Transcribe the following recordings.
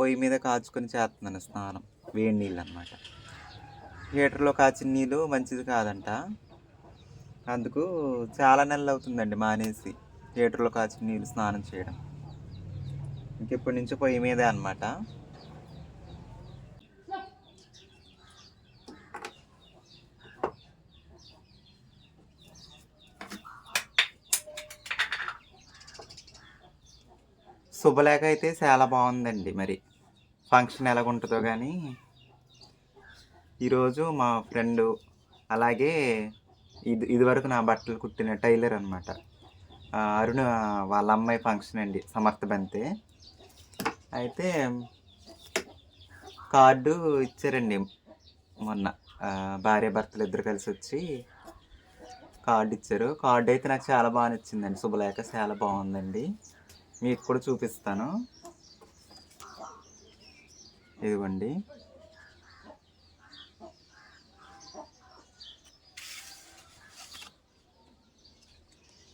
పొయ్యి మీద కాచుకొని చేస్తున్నాను స్నానం. వేడి నీళ్ళు అనమాట హీటర్లో కాచిన నీళ్ళు మంచిది కాదంట. అందుకు చాలా నెలలు అవుతుందండి మానేసి హీటర్లో కాచిన నీళ్ళు స్నానం చేయడం. ఇంకెప్పటి నుంచో పొయ్యి మీదే అనమాట శుభలేఖ అయితే చాలా బాగుందండి మరి. ఫంక్షన్ ఎలాగుంటుందో కానీ ఈరోజు మా ఫ్రెండు అలాగే ఇది ఇదివరకు నా బట్టలు కుట్టిన టైలర్ అనమాట అరుణ వాళ్ళ అమ్మాయి ఫంక్షన్ అండి సమర్థ బంతే. అయితే కార్డు ఇచ్చారండి మొన్న భార్య భర్తలు ఇద్దరు కలిసి వచ్చి కార్డు ఇచ్చారు. కార్డు అయితే నాకు చాలా బాగా నచ్చిందండి శుభలేఖ చాలా బాగుందండి. మీకు కూడా చూపిస్తాను. ఇదిగోండి.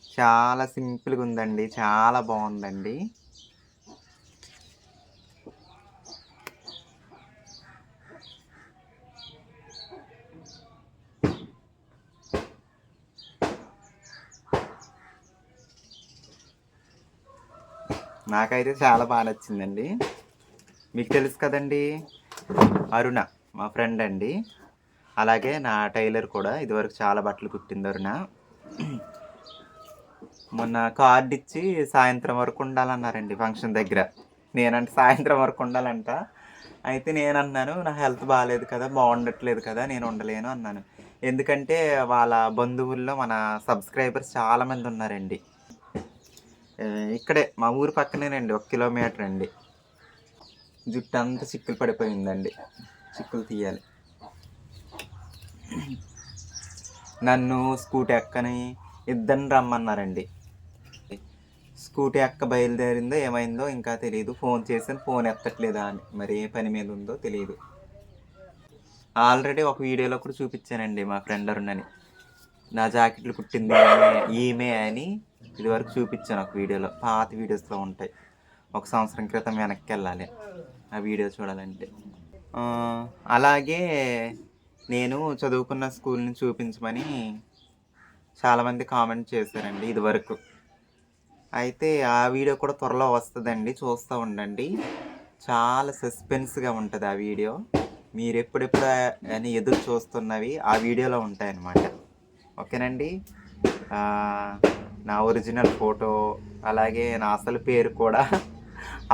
చాలా సింపుల్గా ఉందండి చాలా బాగుందండి. నాకైతే చాలా బాగా నచ్చిందండి. మీకు తెలుసు కదండి? అరుణ మా ఫ్రెండ్ అండి. అలాగే నా టైలర్ కూడా ఇదివరకు చాలా బట్టలు కుట్టింది అరుణ. మొన్న కార్డు ఇచ్చి సాయంత్రం వరకు ఉండాలన్నారండి ఫంక్షన్ దగ్గర. నేనంటే సాయంత్రం వరకు ఉండాలంట. అయితే నేను అన్నాను నా హెల్త్ బాగాలేదు కదా బాగుండట్లేదు కదా నేను ఉండలేను అన్నాను. ఎందుకంటే వాళ్ళ బంధువుల్లో మన సబ్స్క్రైబర్స్ చాలామంది ఉన్నారండి. ఇక్కడే మా ఊరు పక్కనేనండి ఒక కిలోమీటర్ అండి. జుట్టు అంతా చిక్కులు పడిపోయిందండి. చిక్కులు తీయాలి. నన్ను స్కూటీ ఎక్కని ఇద్దరిని రమ్మన్నారండి. స్కూటీ ఎక్క బయలుదేరిందో ఏమైందో ఇంకా తెలియదు ఫోన్ చేసాను ఫోన్ ఎత్తట్లేదా అని. మరి ఏ పని మీద ఉందో తెలియదు ఆల్రెడీ ఒక వీడియోలో కూడా చూపించానండి మా ఫ్రెండ్ అరుణని. నా జాకెట్లు కుట్టింది ఈమె- ఈమె అని ఇదివరకు చూపించాను ఒక వీడియోలో. పాత వీడియోస్లో ఉంటాయి. ఒక సంవత్సరం క్రితం వెనక్కి వెళ్ళాలి. ఆ వీడియో చూడాలంటే. అలాగే నేను చదువుకున్న స్కూల్ని చూపించమని చాలామంది కామెంట్ చేశారండి ఇదివరకు. అయితే ఆ వీడియో కూడా త్వరలో వస్తుందండి చూస్తూ ఉండండి. చాలా సస్పెన్స్గా ఉంటుంది ఆ వీడియో. మీరు ఎప్పుడెప్పుడు అని ఎదురు చూస్తున్నవి ఆ వీడియోలో ఉంటాయన్నమాట. ఓకేనండి? నా ఒరిజినల్ ఫోటో అలాగే నా అసలు పేరు కూడా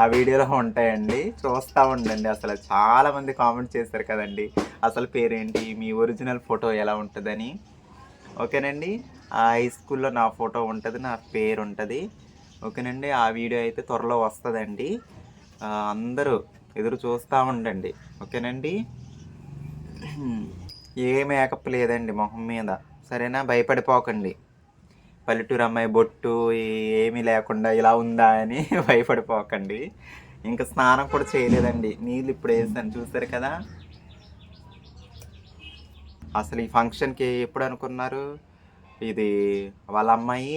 ఆ వీడియోలో ఉంటాయండి. చూస్తూ ఉండండి. అసలు చాలామంది కామెంట్ చేశారు కదండి. అసలు పేరేంటి? మీ ఒరిజినల్ ఫోటో ఎలా ఉంటుందని. ఓకేనండి? ఆ హై స్కూల్లో నా ఫోటో ఉంటుంది నా పేరు ఉంటుంది. ఓకేనండి? ఆ వీడియో అయితే త్వరలో వస్తుందండి. అందరూ ఎదురు చూస్తూ ఉండండి. ఓకేనండి? ఏ మేకప్ లేదండి మొహం మీద. సరేనా? భయపడిపోకండి. పల్లెటూరు అమ్మాయి బొట్టు ఏమీ లేకుండా ఇలా ఉందా అని భయపడిపోకండి. ఇంకా స్నానం కూడా చేయలేదండి. నీళ్ళు ఇప్పుడు వేసాను చూసారు కదా? అసలు ఈ ఫంక్షన్కి ఎప్పుడు అనుకున్నారు? ఇది వాళ్ళ అమ్మాయి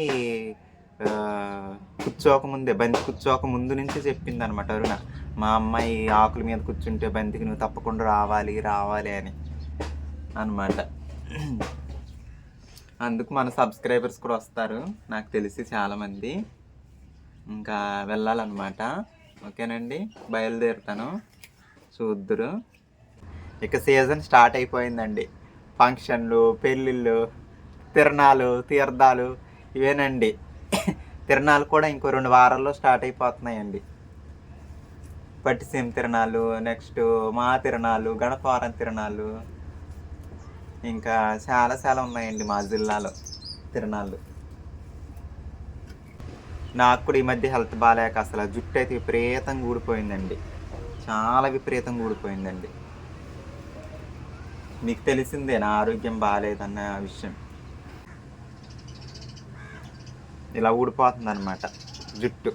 కూర్చోక ముందే బంతి కూర్చోక ముందు నుంచి చెప్పింది అనమాట అరుణ. మా అమ్మాయి ఆకుల మీద కూర్చుంటే బంతికి నువ్వు తప్పకుండా రావాలి రావాలి అని అనమాట అందుకు మన సబ్స్క్రైబర్స్ కూడా వస్తారు. నాకు తెలిసి చాలామంది. ఇంకా వెళ్ళాలన్నమాట. ఓకేనండి? బయలుదేరుతాను. చూద్దురు. ఇక సీజన్ స్టార్ట్ అయిపోయిందండి. ఫంక్షన్లు పెళ్ళిళ్ళు తిరణాలు తీర్థాలు ఇవేనండి. తిరణాలు కూడా ఇంకో రెండు వారాల్లో స్టార్ట్ అయిపోతున్నాయండి. పట్టిసీమ తిరణాలు నెక్స్ట్ మా తిరణాలు గణపవరం తిరణాలు ఇంకా చాలా చాలా ఉన్నాయండి మా జిల్లాలో తిరణాళ్ళు నాకు కూడా ఈ మధ్య హెల్త్ బాగాలేక అసలు జుట్టు అయితే విపరీతంగా ఊడిపోయిందండి. చాలా విపరీతంగా ఊడిపోయిందండి. మీకు తెలిసిందే నా ఆరోగ్యం బాగాలేదన్న విషయం. ఇలా ఊడిపోతుంది అనమాట జుట్టు.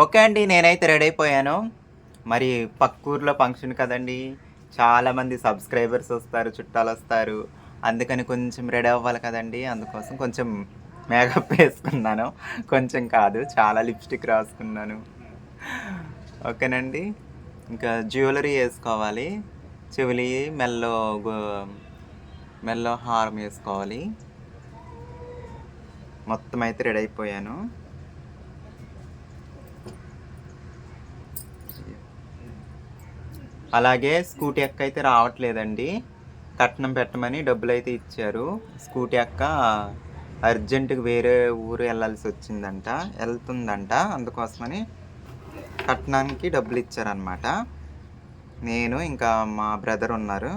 ఓకే అండి నేనైతే రెడీ అయిపోయాను. మరి పక్కూర్లో ఫంక్షన్ కదండి చాలామంది సబ్స్క్రైబర్స్ వస్తారు చుట్టాలు వస్తారు. అందుకని కొంచెం రెడీ అవ్వాలి కదండి అందుకోసం కొంచెం మేకప్ వేసుకున్నాను. కొంచెం కాదు చాలా లిప్స్టిక్ రాసుకున్నాను. ఓకేనండి ఇంకా జ్యువెలరీ వేసుకోవాలి. చెవిలి మెల్లో మెల్లో హారం వేసుకోవాలి. మొత్తం అయితే రెడీ అయిపోయాను. అలాగే స్కూటీ అక్క అయితే రావట్లేదండి. కట్నం పెట్టమని డబ్బులు అయితే ఇచ్చారు. స్కూటీ అక్క అర్జెంటుగా వేరే ఊరు వెళ్ళాల్సి వచ్చిందంట వెళ్తుందంట. అందుకోసమని కట్నానికి డబ్బులు ఇచ్చారనమాట నేను ఇంకా మా బ్రదర్ ఉన్నారు.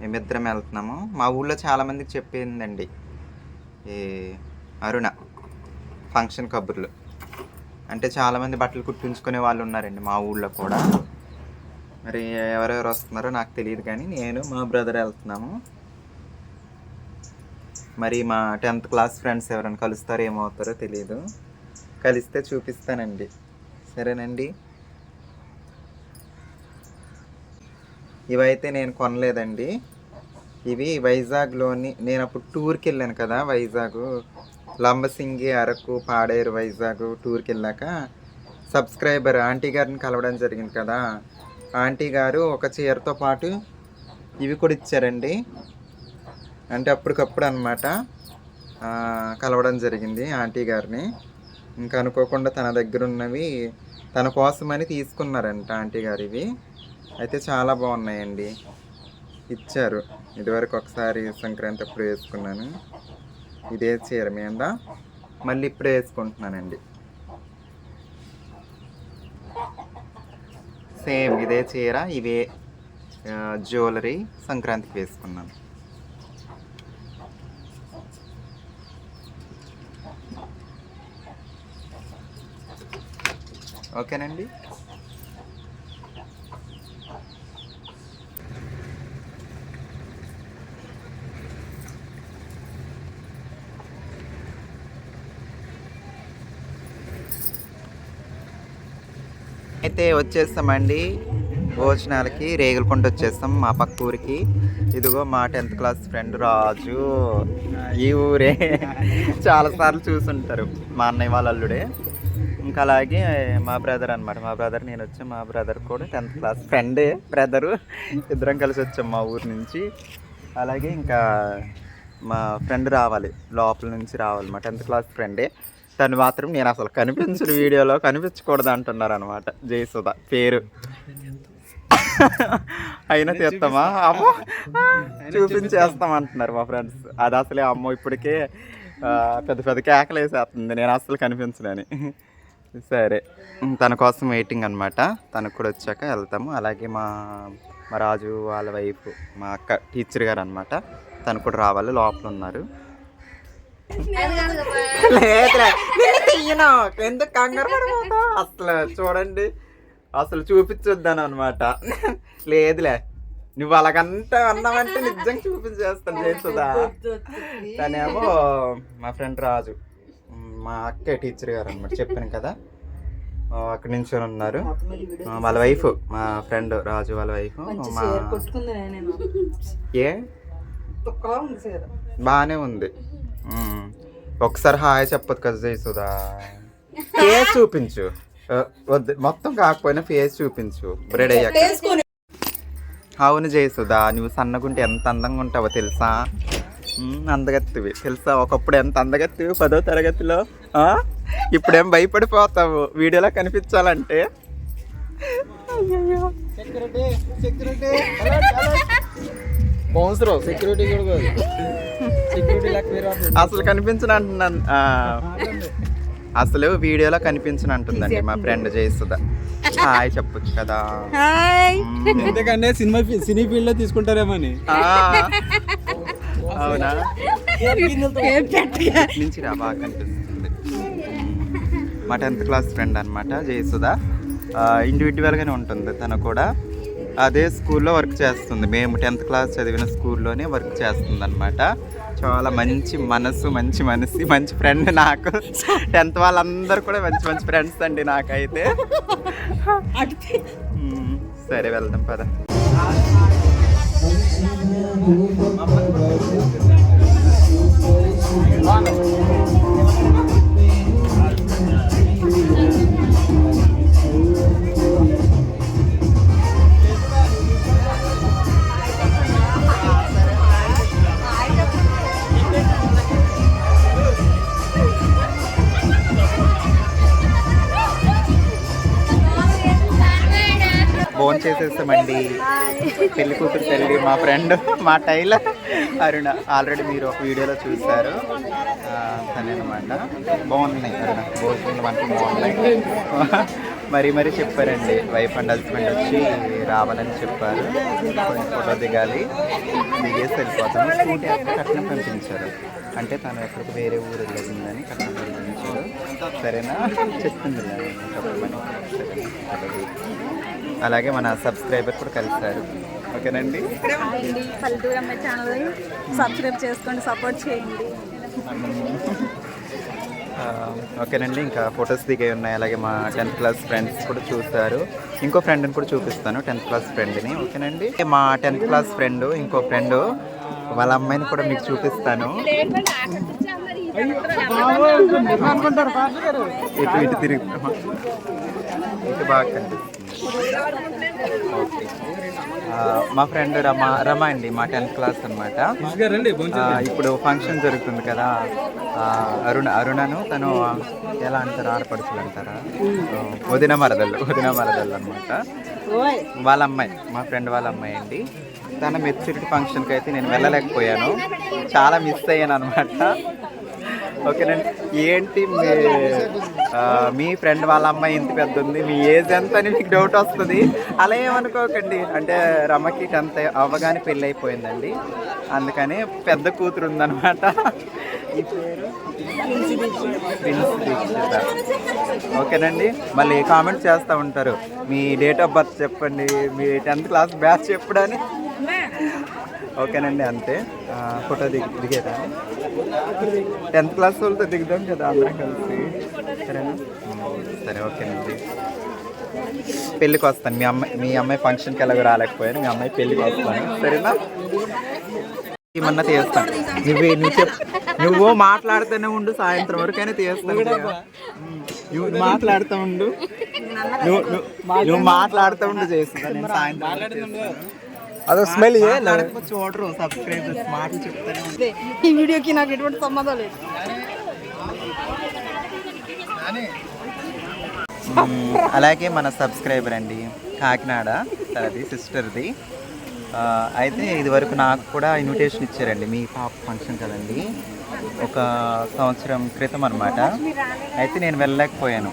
మేమిద్దరం వెళ్తున్నాము. మా ఊళ్ళో చాలామందికి చెప్పిందండి. ఈ అరుణ ఫంక్షన్ కబుర్లు. అంటే చాలామంది బట్టలు కుట్టించుకునే వాళ్ళు ఉన్నారండి మా ఊళ్ళో కూడా. మరి ఎవరెవరు వస్తున్నారో నాకు తెలియదు కానీ నేను మా బ్రదర్ వెళ్తున్నాము. మరి మా టెన్త్ క్లాస్ ఫ్రెండ్స్ ఎవరైనా కలుస్తారో ఏమవుతారో తెలియదు కలిస్తే చూపిస్తానండి. సరేనండి? ఇవైతే నేను కొనలేదండి. ఇవి వైజాగ్లోని నేను అప్పుడు టూర్కి వెళ్ళాను కదా వైజాగ్. లంబసింగి అరకు పాడేరు వైజాగ్ టూర్కి వెళ్ళాక సబ్స్క్రైబర్ ఆంటీ గారిని కలవడం జరిగింది కదా. ఆంటీ గారు ఒక చీరతో పాటు ఇవి కూడా ఇచ్చారండి. అంటే అప్పటికప్పుడు అనమాట కలవడం జరిగింది ఆంటీ గారిని. ఇంకా అనుకోకుండా తన దగ్గర ఉన్నవి తన కోసమని తీసుకున్నారంట ఆంటీ గారు ఇవి. అయితే చాలా బాగున్నాయండి. ఇచ్చారు. ఇదివరకు ఒకసారి సంక్రాంతి అప్పుడు వేసుకున్నాను. ఇదే చీర మీద మళ్ళీ ఇప్పుడే వేసుకుంటున్నానండి. సేమ్ ఇదే చీర ఇవే జ్యువెలరీ సంక్రాంతికి వేసుకున్నాను. ఓకేనండి? అయితే వచ్చేస్తామండి. భోజనాలకి రేగులకుంట వచ్చేస్తాం మా పక్క ఊరికి. ఇదిగో మా టెన్త్ క్లాస్ ఫ్రెండ్ రాజు. ఈ ఊరే చాలాసార్లు చూసుంటారు మా అన్నయ్య వాళ్ళ అల్లుడే. ఇంకా అలాగే మా బ్రదర్ అనమాట మా బ్రదర్ నేను వచ్చాం మా బ్రదర్ కూడా టెన్త్ క్లాస్ ఫ్రెండే బ్రదరు. ఇద్దరం కలిసి వచ్చాం మా ఊరు నుంచి. అలాగే ఇంకా మా ఫ్రెండ్ రావాలి లోపల నుంచి రావాలి మా టెన్త్ క్లాస్ ఫ్రెండే. తను మాత్రం నేను అసలు కనిపించిన వీడియోలో కనిపించకూడదు అంటున్నారు అనమాట జయసుధ. పేరు. అయినా తీస్తామా? అమ్మో! చూపించేస్తాం అంటున్నారు మా ఫ్రెండ్స్. అది అసలే అమ్మో ఇప్పటికే పెద్ద పెద్ద కేకలు వేసేస్తుంది. నేను అసలు కనిపించలేని సరే. తన కోసం వెయిటింగ్ అనమాట తనకు కూడా వచ్చాక వెళ్తాము. అలాగే మా మా రాజు వాళ్ళ వైఫ్ మా అక్క టీచర్ గారు అనమాట తను కూడా రావాలి లోపల ఉన్నారు. లేదులే. నిన్ను తీయను ఎందుకు కంగారు పడిపోతావు? అసలు చూడండి. అసలు చూపించొద్దాను అనమాట లేదులే. నువ్వు అలాగంతా అన్నావంటే నిజంగా చూపించేస్తాను. చేస్తుందా తనేమో మా ఫ్రెండ్ రాజు. మా అక్కే టీచర్ గారు అనమాట చెప్పాను కదా. అక్కడి నుంచి ఉన్నారు. వాళ్ళ వైఫ్ మా ఫ్రెండ్ రాజు వాళ్ళ వైఫ్ మా ఏ? బాగానే ఉంది. ఒకసారి హాయ్ చెప్పదు కదా జయసుదా ఫేస్ చూపించు. ఆ, వద్దు మొత్తం కాకపోయినా ఫేస్ చూపించు. బ్రెడ్ అయ్యాక. అవును జయసుదా నువ్వు సన్నగుంటే ఎంత అందంగా ఉంటావో తెలుసా? అందగత్తివి. తెలుసా? ఒకప్పుడు ఎంత అందగత్తివి? పదో తరగతిలో ఆ? ఇప్పుడేం భయపడిపోతావు? వీడియోలో కనిపించాలంటే. అయ్యయ్యో. సెక్యూరిటీ కూడా కాదు. సెక్యూరిటీ లెక్క వేరే. అసలు కనిపించను అంటున్నాను. ఆ, అసలు వీడియోలో కనిపించను అంటుందండి మా ఫ్రెండ్ జయసుదా హాయ్ చెప్పొచ్చు కదా. మ్మ్. ఎందుకంటే సినిమా ఫీ- సినీ ఫీల్డ్లో తీసుకుంటారేమని. ఆ, అవునా? నుంచి రా బాగా కనిపిస్తుంది. మా టెన్త్ క్లాస్ ఫ్రెండ్ అనమాట జయసుధ. ఇండివిజువల్గానే ఉంటుంది తను కూడా. అదే స్కూల్లో వర్క్ చేస్తుంది. మేము టెన్త్ క్లాస్ చదివిన స్కూల్లోనే వర్క్ చేస్తుంది అనమాట చాలా మంచి మనసు మంచి మనసు మంచి ఫ్రెండ్ నాకు. టెన్త్ వాళ్ళందరూ కూడా మంచి మంచి ఫ్రెండ్స్ అండి నాకైతే. సరే వెళ్దాం పద. ఫోన్ చేసేస్తామండి. పెళ్ళి కూతురు తల్లి మా ఫ్రెండ్ మా టైలర్ అరుణ. ఆల్రెడీ మీరు ఒక వీడియోలో చూశారు. ఆ, అనమాట బాగున్నాయి అరుణ. భోజనం మనకి బాగున్నాయి మరీ మరీ చెప్పారండి. వైఫ్ అండ్ హస్బెండ్ వచ్చి రావాలని చెప్పారు. కొంచెం ఫోటో దిగాలి. దిగేసి వెళ్ళిపోతాను స్కూటీ కట్నం పంపించారు. అంటే తను ఎక్కడికి వేరే ఊరు వెళ్ళిందని కట్నం పంపించారు. సరేనా? చెప్తుంది చెప్పమని. అలాగే మన సబ్స్క్రైబర్ కూడా కలిశారు. ఓకేనండి? అండి పల్లెటూరు అమ్మాయి ఛానల్ సబ్స్క్రైబ్ చేసుకోండి సపోర్ట్ చేయండి. ఓకేనండి ఇంకా ఫొటోస్ దిగే ఉన్నాయి. అలాగే మా టెన్త్ క్లాస్ ఫ్రెండ్స్ కూడా చూస్తారు ఇంకో ఫ్రెండ్ని కూడా చూపిస్తాను టెన్త్ క్లాస్ ఫ్రెండ్ని. ఓకేనండి? మా టెన్త్ క్లాస్ ఫ్రెండ్ ఇంకో ఫ్రెండ్ వాళ్ళ అమ్మాయిని కూడా మీకు చూపిస్తాను. ఇటు ఇటు తిరిగి ఇటు బాగా కనిపిస్తుంది. మా ఫ్రెండ్ రమ రమ అండి మా టెన్త్ క్లాస్ అనమాట ఇప్పుడు ఫంక్షన్ జరుగుతుంది కదా ఆ, అరుణ అరుణను తను ఎలా అంటారు ఆడపడుచులు అంటారా? వదిన మరదళ్ళు వదిన మరదళ్ళు అనమాట వాళ్ళ అమ్మాయి మా ఫ్రెండ్ వాళ్ళ అమ్మాయి అండి. తన మెచ్యూరిటీ ఫంక్షన్కి అయితే నేను వెళ్ళలేకపోయాను. చాలా మిస్ అయ్యాను అనమాట ఓకేనండి. ఏంటి మీ మీ ఫ్రెండ్ వాళ్ళ అమ్మాయి ఇంత పెద్ద ఉంది మీ ఏజ్ ఎంత అని మీకు డౌట్ వస్తుంది. అలా ఏమనుకోకండి. అంటే రమకి టెన్త్ అవ్వగానే పెళ్ళి అయిపోయిందండి. అందుకని పెద్ద కూతురు ఉందన్నమాట. ఈ పేరు? ఓకేనండి. మళ్ళీ కామెంట్ చేస్తూ ఉంటారు. మీ డేట్ ఆఫ్ బర్త్ చెప్పండి. మీ టెన్త్ క్లాస్ బ్యాచ్ చెప్పడని ఓకేనండి అంతే. ఫోటో దిగి దిగేదా? టెన్త్ క్లాస్ వాళ్ళతో దిగుదాం కదా అందరం కలిసి. సరేనా? సరే ఓకేనండి. పెళ్ళికి వస్తాను. మీ అమ్మాయి మీ అమ్మాయి ఫంక్షన్కి ఎలాగో రాలేకపోయాను. మీ అమ్మాయి పెళ్ళికి వస్తాను. సరేనా? ఏమన్నా తీస్తాను. నువ్వు నువ్వు చెప్ నువ్వు మాట్లాడుతూనే ఉండు. సాయంత్రం వరకైనా తీస్తాను నువ్వు మాట్లాడుతూ ఉండు. నువ్వు మాట్లాడుతూ ఉండు చేస్తున్నా. నేను సాయంత్రం. అదో స్మెల్ చూడరు సబ్స్క్రైబర్స్ మాటలు చెప్తానే. ఈ వీడియోకి నాకు ఎటువంటి సంబంధం లేదు. అలాగే మన సబ్స్క్రైబర్ అండి కాకినాడ తనది సిస్టర్ది అయితే ఇది వరకు నాకు కూడా ఇన్విటేషన్ ఇచ్చారండి మీ పాప ఫంక్షన్ కదండి. ఒక సంవత్సరం క్రితం అనమాట అయితే నేను వెళ్ళలేకపోయాను.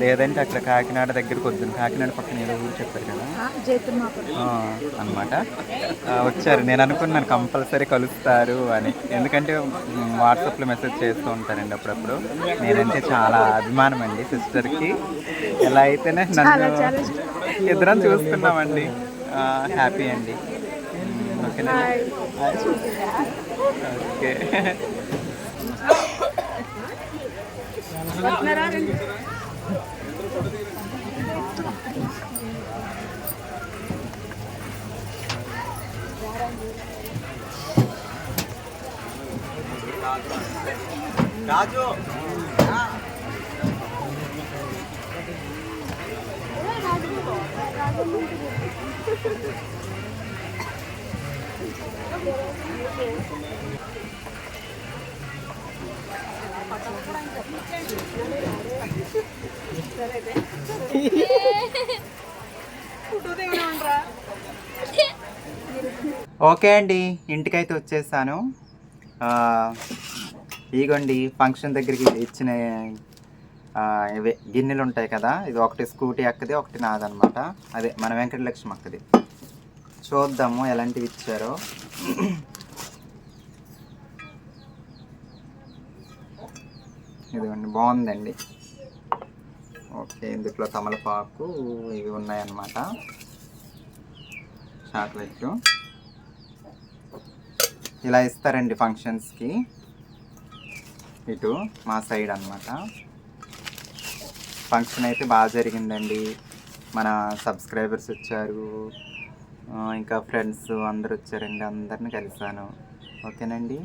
లేదంటే అక్కడ కాకినాడ దగ్గరకు వద్దు కాకినాడ పక్కన ఏదో ఊరు చెప్పారు కదా. అనమాట వచ్చారు. నేను అనుకున్నాను కంపల్సరీ కలుస్తారు అని. ఎందుకంటే వాట్సాప్లో మెసేజ్ చేస్తూ ఉంటారండి అప్పుడప్పుడు. నేనంటే చాలా అభిమానం అండి సిస్టర్కి. ఎలా అయితేనే నన్ను ఇద్దరం చూస్తున్నామండి. హ్యాపీ అండి. ఓకేనా? ఓకే. రాజు ఓకే అండి ఇంటికైతే వచ్చేసాను. ఆ, ఇగోండి ఫంక్షన్ దగ్గరికి ఇచ్చిన గిన్నెలు ఉంటాయి కదా ఇది ఒకటి స్కూటీ అక్కది ఒకటి నాదనమాట అదే మన వెంకటలక్ష్మి అక్కది. చూద్దాము ఎలాంటివి ఇచ్చారో. ఇదిగోండి బాగుందండి. ఓకే ఇందులో తమలపాకు ఇవి ఉన్నాయన్నమాట. చాక్లెట్లు. ఇలా ఇస్తారండి ఫంక్షన్స్కి. ఇటు మా సైడ్ అన్నమాట. ఫంక్షన్ అయితే బాగా జరిగిందండి. మన సబ్స్క్రైబర్స్ వచ్చారు. ఇంకా ఫ్రెండ్స్ అందరు వచ్చారండి అందరిని కలిసాను ఓకేనండి?